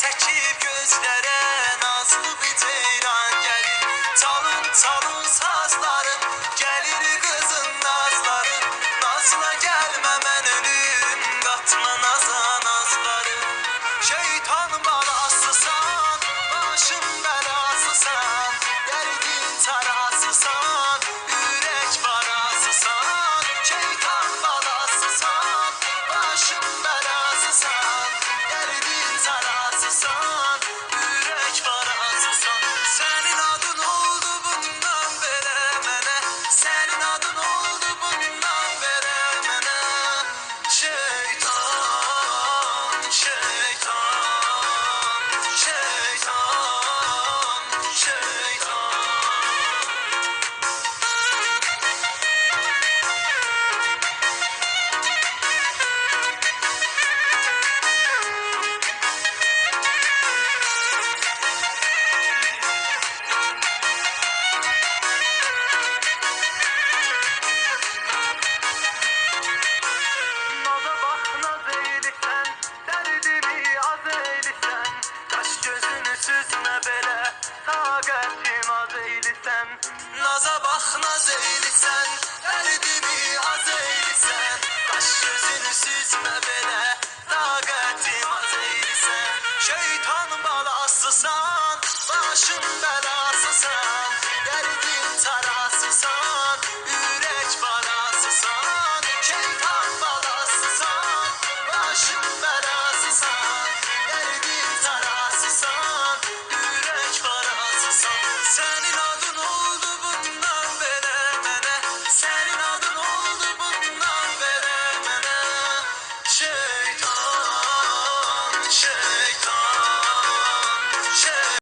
çəkib gözlərə nazlı bir ceyran gəlir. Çalın çalın sazlı taqətim az eylisən Naza bax naz eylisən Dərdimi az eylisən Qaş gözünü süzmə belə Taqətim az eylisən Şeytan balasısan Başın bəlası